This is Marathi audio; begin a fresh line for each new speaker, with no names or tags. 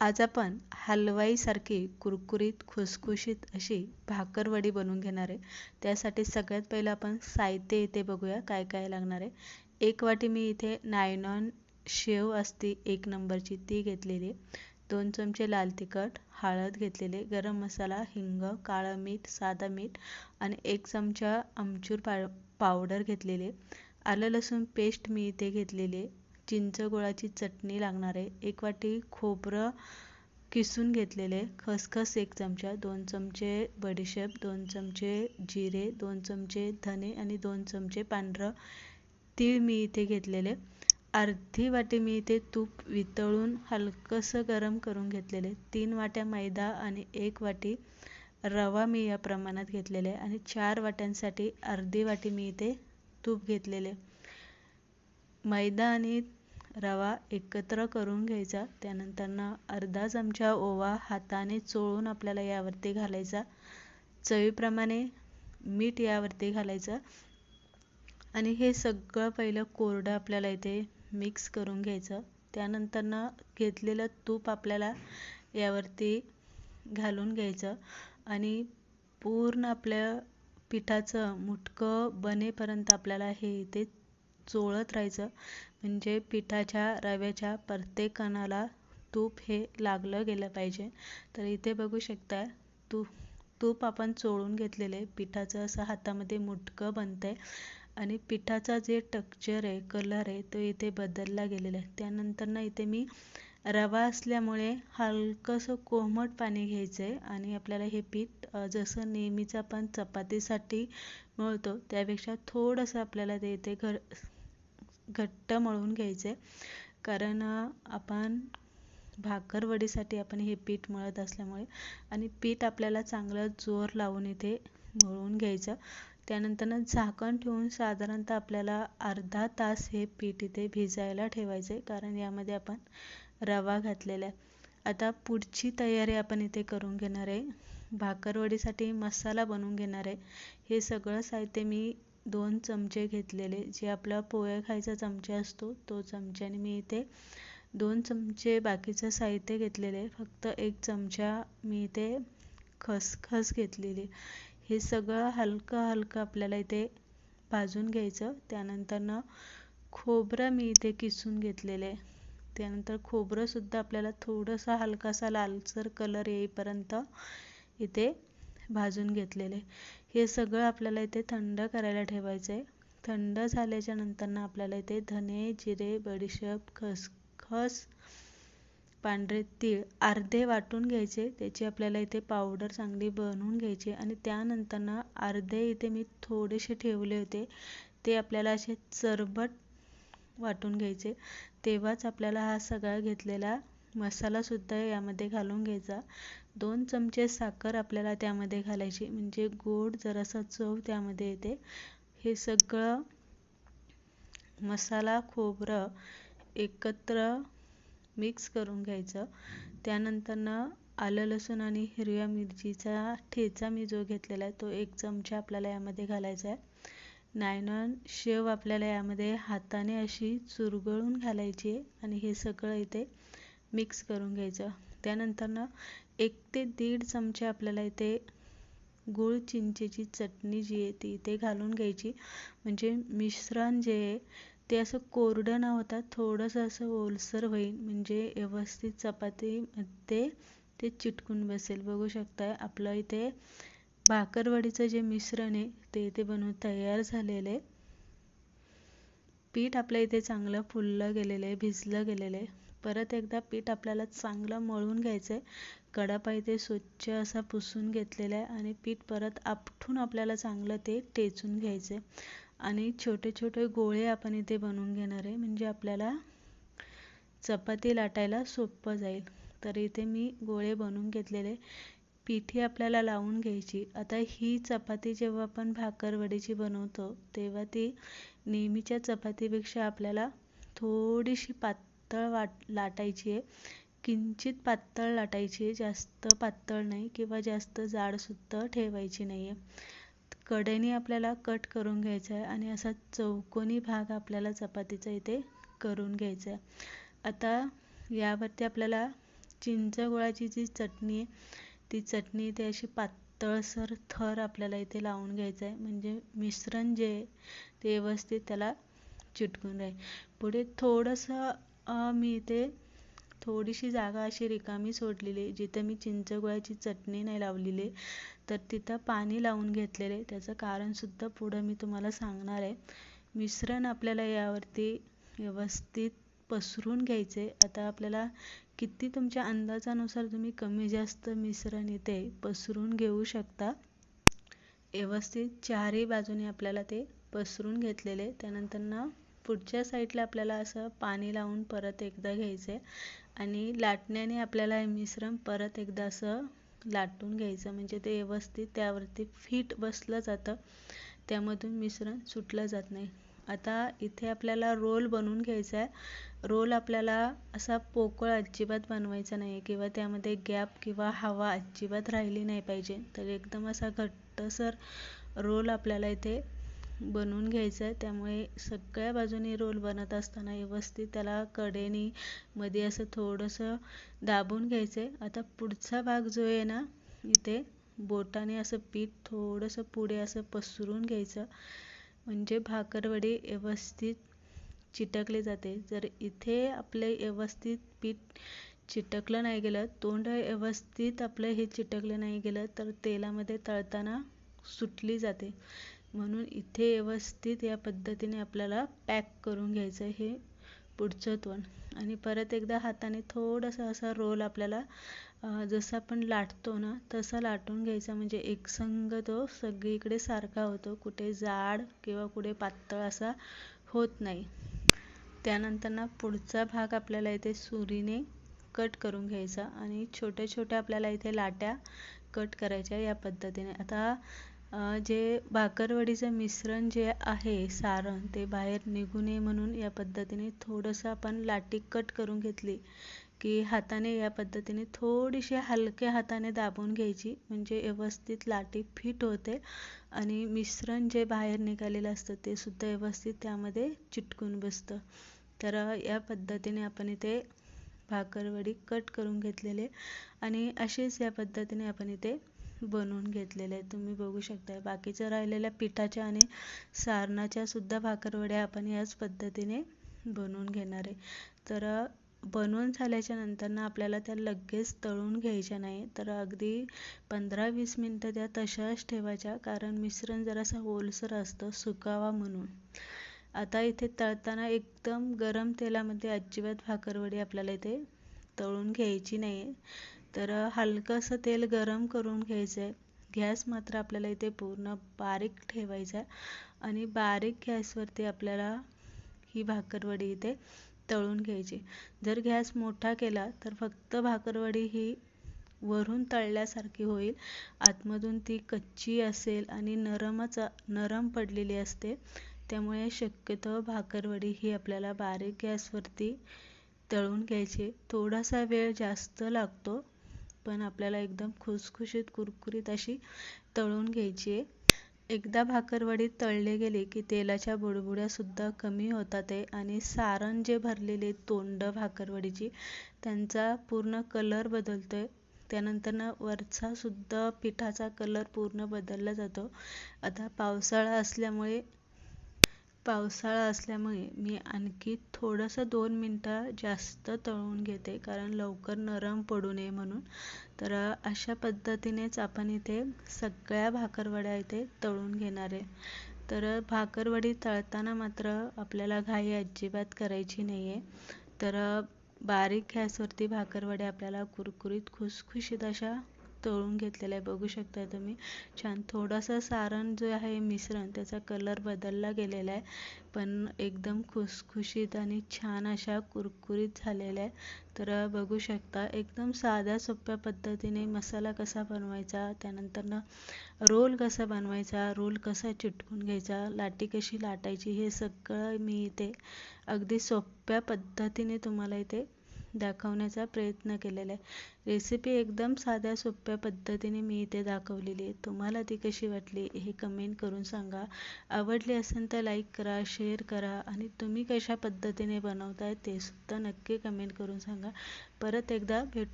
आज आपण हलवाईसारखी कुरकुरीत खुसखुशीत अशी भाकरवडी बनवून घेणार आहे. त्यासाठी सगळ्यात पहिलं आपण साहित्य इथे बघूया काय काय लागणार आहे. एक वाटी मी इथे नायनॉन शेव असते एक नंबरची ती घेतलेली दोन चमचे लाल तिखट हळद घेतलेले गरम मसाला हिंग काळं मीठ साधं मीठ आणि एक चमचा आमचूर पा पावडर घेतलेले आलं लसूण पेस्ट मी इथे घेतलेली आहे. चिंच गुळाची चटणी लागणार आहे एक वाटी खोबरं किसून घेतलेले खसखस एक चमचा दोन चमचे बडीशेप दोन चमचे जिरे दोन चमचे धने आणि दोन चमचे पांढरं तीळ मी इथे घेतलेले. अर्धी वाटी मी इथे तूप वितळून हलकंसं गरम करून घेतलेले. तीन वाट्या मैदा आणि एक वाटी रवा मी या प्रमाणात घेतलेले आणि चार वाट्यांसाठी अर्धी वाटी मी इथे तूप घेतलेले. मैदा आणि रवा एकत्र करून घ्यायचा. त्यानंतरनं अर्धा चमचा ओवा हाताने चोळून आपल्याला यावरती घालायचा. चवीप्रमाणे मीठ यावरती घालायचं. आणि हे सगळं पहिलं कोरडं आपल्याला इथे मिक्स करून घ्यायचं. त्यानंतरनं घेतलेलं तूप आपल्याला यावरती घालून घ्यायचं. आणि पूर्ण आपल्या पिठाचं मुटकं बनेपर्यंत आपल्याला हे इथे चोळत राहायचं. म्हणजे पिठाच्या रव्याच्या प्रत्येक कणाला तूप हे लागलं गेलं पाहिजे. तर इथे बघू शकता तूप तूप आपण चोळून घेतलेले. पिठाचं असं हातामध्ये मुटकं बनतं आहे आणि पिठाचा जे टक्चर आहे कलर आहे तो इथे बदलला गेलेला आहे. त्यानंतर ना इथे मी रवा असल्यामुळे हलकंसं कोमट पाणी घ्यायचं आहे आणि आपल्याला हे पीठ जसं नेहमीचं आपण चपातीसाठी मळतो त्यापेक्षा थोडंसं आपल्याला ते इथे घर घट्ट मळून घ्यायचं. आहे कारण आपण भाकरवडीसाठी आपण हे पीठ मळत असल्यामुळे आणि पीठ आपल्याला चांगलं जोर लावून इथे मळून घ्यायचं. त्यानंतर झाकण ठेवून साधारणतः आपल्याला अर्धा तास हे पीठ इथे भिजायला ठेवायचं. आहे कारण यामध्ये आपण रवा घातलेला आहे. आता पुढची तयारी आपण इथे करून घेणार आहे. भाकरवडीसाठी मसाला बनवून घेणार आहे. हे सगळं साहित्य मी दोन चमचे घेतलेले. जे आपला पोहे खायचा चमचा असतो तो चमच्याने मी इथे दोन चमचे बाकीचं साहित्य घेतलेले. फक्त एक चमचा मी इथे खसखस घेतलेली. हे सगळं हलकं हलकं आपल्याला इथे भाजून घ्यायचं. त्यानंतरनं खोबरं मी इथे किसून घेतलेले. त्यानंतर खोबरंसुद्धा आपल्याला थोडंसं हलकासा लालसर कलर येईपर्यंत इथे भाजून घेतलेले. हे सगळं आपल्याला इथे थंड करायला ठेवायचं आहे थंड झाल्याच्या नंतरनं आपल्याला इथे धने जिरे बडीशेप खसखस पांढरे तीळ अर्धे वाटून घ्यायचे. त्याची आपल्याला इथे पावडर चांगली बनवून घ्यायची आणि त्यानंतरनं अर्धे इथे मी थोडेसे ठेवले होते. ते आपल्याला असे चरबट वाटून घ्यायचे. तेव्हाच आपल्याला हा सगळा घेतलेला मसालासुद्धा यामध्ये घालून घ्यायचा. दोन चमचे साखर आपल्याला त्यामध्ये घालायची म्हणजे गोड जरासा चव त्यामध्ये येते. हे सगळं मसाला खोबरं एकत्र मिक्स करून घ्यायचं. त्यानंतरनं आलं लसूण आणि हिरव्या मिरचीचा ठेचा मी जो घेतलेला आहे तो एक चमचा आपल्याला यामध्ये घालायचा आहे. नायनॉन शेव आपल्याला यामध्ये हाताने अशी चुरगळून घालायची आहे आणि हे सगळं इथे मिक्स करून घ्यायचं. त्यानंतरनं एक ते दीड चमचे आपल्याला इथे गूळ चिंचेची चटणी जी आहे ती इथे घालून घ्यायची. म्हणजे मिश्रण जे आहे ते असं कोरडं न होता थोडंसं असं ओलसर होईल. म्हणजे व्यवस्थित चपातीमध्ये ते चिटकून बसेल. बघू शकताय आपलं इथे भाकरवडीचं जे मिश्रण आहे ते इथे बनवून तयार झालेलं आहे. पीठ आपल्या इथे चांगलं फुललं गेलेलं आहे भिजलं गेलेलं आहे. परत एकदा पीठ आपल्याला चांगलं मळून घ्यायचं आहे कडापा इथे स्वच्छ असा पुसून घेतलेला आहे आणि पीठ परत आपटून आपल्याला चांगलं ते टेचून घ्यायचं आहे आणि छोटे छोटे गोळे आपण इथे बनवून घेणार आहे. म्हणजे आपल्याला चपाती लाटायला सोपं जाईल. तर इथे मी गोळे बनवून घेतलेले. पिठी आपल्याला लावून घ्यायची. आता ही चपाती जेव्हा आपण भाकरवडीची बनवतो तेव्हा ती नेहमीच्या चपातीपेक्षा आपल्याला थोडीशी पात पातळ वाट लाटायची आहे. किंचित पातळ लाटायची आहे जास्त पातळ नाही किंवा जास्त जाडसुद्धा ठेवायची नाही आहे कडेने आपल्याला कट करून घ्यायचा आहे आणि असा चौकोनी भाग आपल्याला चपातीचा इथे करून घ्यायचा आहे. आता यावरती आपल्याला चिंचगुळाची जी चटणी आहे ती चटणी इथे अशी पातळसर थर आपल्याला इथे लावून घ्यायचं आहे. म्हणजे मिश्रण जे आहे ते व्यवस्थित त्याला चिटकून राहील. पुढे थोडंसं मी इथे थोडीशी जागा अशी रिकामी सोडलेली जिथे मी चिंचगुळाची चटणी नाही लावलेली तर तिथं पाणी लावून घेतलेले त्याचं कारणसुद्धा पुढं मी तुम्हाला सांगणार आहे. मिश्रण आपल्याला यावरती व्यवस्थित पसरून घ्यायचे आता आपल्याला किती तुमच्या अंदाजानुसार तुम्ही कमी जास्त मिश्रण इथे पसरून घेऊ शकता? व्यवस्थित चारही बाजूने आपल्याला ते पसरून घेतलेले त्यानंतर ना पुढच्या साईडला आपल्याला असं पाणी लावून परत एकदा घ्यायचं आहे आणि लाटण्याने आपल्याला हे मिश्रण परत एकदा असं लाटून घ्यायचं. म्हणजे ते व्यवस्थित त्यावरती फिट बसलं जातं. त्यामधून मिश्रण सुटलं जात नाही. आता इथे आपल्याला रोल बनवून घ्यायचा आहे. रोल आपल्याला असा पोकळ अजिबात बनवायचा नाही किंवा त्यामध्ये गॅप किंवा हवा अजिबात राहिली नाही पाहिजे. तर एकदम असा घट्टसर रोल आपल्याला इथे बनवून घ्यायचं आहे. त्यामुळे सगळ्या बाजूने रोल बनत असताना व्यवस्थित त्याला कडेनी मध्ये असं थोडंसं दाबून घ्यायचं आहे. आता पुढचा भाग जो आहे ना इथे बोटाने असं पीठ थोडंसं पुढे असं पसरून घ्यायचं. म्हणजे भाकरवडी व्यवस्थित चिटकली जाते. जर इथे आपले व्यवस्थित पीठ चिटकलं नाही गेलं तोंड व्यवस्थित आपलं हे चिटकलं नाही गेलं तर तेलामध्ये तळताना सुटली जाते. म्हणून इथे व्यवस्थित या पद्धतीने आपल्याला पॅक करून घ्यायचं हे पुढचं तोंड. आणि परत एकदा हाताने थोडासा असा रोल आपल्याला जसं आपण लाटतो ना तसा लाटून घ्यायचा. म्हणजे एकसंग तो सगळीकडे सारखा होतो. कुठे जाड किंवा कुठे पातळ असा होत नाही. त्यानंतर ना पुढचा भाग आपल्याला इथे सुरीने कट करून घ्यायचा. आणि छोट्या छोट्या आपल्याला इथे लाट्या कट करायच्या या पद्धतीने. आता जे भाकरवडीचं मिश्रण जे आहे सारण ते बाहेर निघू नये म्हणून या पद्धतीने थोडंसं आपण लाटी कट करून घेतली की हाताने या पद्धतीने थोडीशी हलक्या हाताने दाबून घ्यायची. म्हणजे व्यवस्थित लाटी फिट होते आणि मिश्रण जे बाहेर निघालेलं असतं ते सुद्धा व्यवस्थित त्यामध्ये चिटकून बसतं. तर या पद्धतीने आपण इथे भाकरवडी कट करून घेतलेले आणि असेच या पद्धतीने आपण इथे बनवून घेतलेले आहे तुम्ही बघू शकता बाकीच्या राहिलेल्या पिठाच्या आणि सारणाच्या सुद्धा भाकरवड्या आपण याच पद्धतीने बनवून घेणार आहे. तर बनवून झाल्याच्यानंतर ना आपल्याला त्या लगेच तळून घ्यायच्या नाही तर अगदी पंधरा वीस मिनटं त्या तशाच ठेवायच्या. कारण मिश्रण जरासा ओलसर असतं सुकावा म्हणून. आता इथे तळताना एकदम गरम तेलामध्ये अजिबात भाकरवडी आपल्याला इथे तळून घ्यायची नाही तर हलकंसं तेल गरम करून घ्यायचं आहे गॅस मात्र आपल्याला इथे पूर्ण बारीक ठेवायचा आहे. आणि बारीक गॅसवरती आपल्याला ही भाकरवडी इथे तळून घ्यायची. जर गॅस मोठा केला तर फक्त भाकरवडी ही वरून तळल्यासारखी होईल. आतमधून ती कच्ची असेल आणि नरमच नरम पडलेली असते. त्यामुळे शक्यतो भाकरवडी ही आपल्याला बारीक गॅसवरती तळून घ्यायची. थोडासा वेळ जास्त लागतो. पण आपल्याला एकदम खुसखुशीत कुरकुरीत अशी तळून घ्यायची आहे. एकदा भाकरवडी तळले गेले की तेलाच्या बुडबुड्यासुद्धा कमी होतात आहे आणि सारण जे भरलेले तोंड भाकरवडीची त्यांचा पूर्ण कलर बदलतो त्यानंतर त्यानंतरनं वरचासुद्धा पिठाचा कलर पूर्ण बदलला जातो. आता पावसाळा असल्यामुळे पावसाळा असल्यामुळे मी आणखी थोडंसं दोन मिनटं जास्त तळून घेते कारण लवकर नरम पडू नये म्हणून. तर अशा पद्धतीनेच आपण इथे सगळ्या भाकरवड्या इथे तळून घेणार आहे. तर भाकरवडी तळताना मात्र आपल्याला घाई अजिबात करायची नाही आहे तर बारीक गॅसवरती भाकरवड्या आपल्याला कुरकुरीत खुसखुशीत अशा तळून घेतलेलं आहे. बघू शकता तुम्ही. छान. थोडंसं सारण जे आहे मिश्रण त्याचा कलर बदलला गेलेला आहे. पण एकदम खुसखुशीत आणि छान अशा कुरकुरीत झालेल्या आहे तर बघू शकता एकदम साध्या सोप्या पद्धतीने मसाला कसा बनवायचा त्यानंतर रोल कसा बनवायचा रोल कसा चिटकून घ्यायचा लाटी कशी लाटायची हे सगळं मी इथे अगदी सोप्या पद्धतीने तुम्हाला इथे दाखवण्याचा प्रयत्न केलेला आहे. रेसिपी एकदम साध्या सोप्या पद्धतीने मी इथे दाखवलेली आहे. तुम्हाला ती कशी वाटली हे कमेंट करून सांगा. आवडली असेल तर लाईक करा शेअर करा आणि तुम्ही कशा पद्धतीने बनवताय ते सुद्धा नक्की कमेंट करून सांगा. परत एकदा भेट.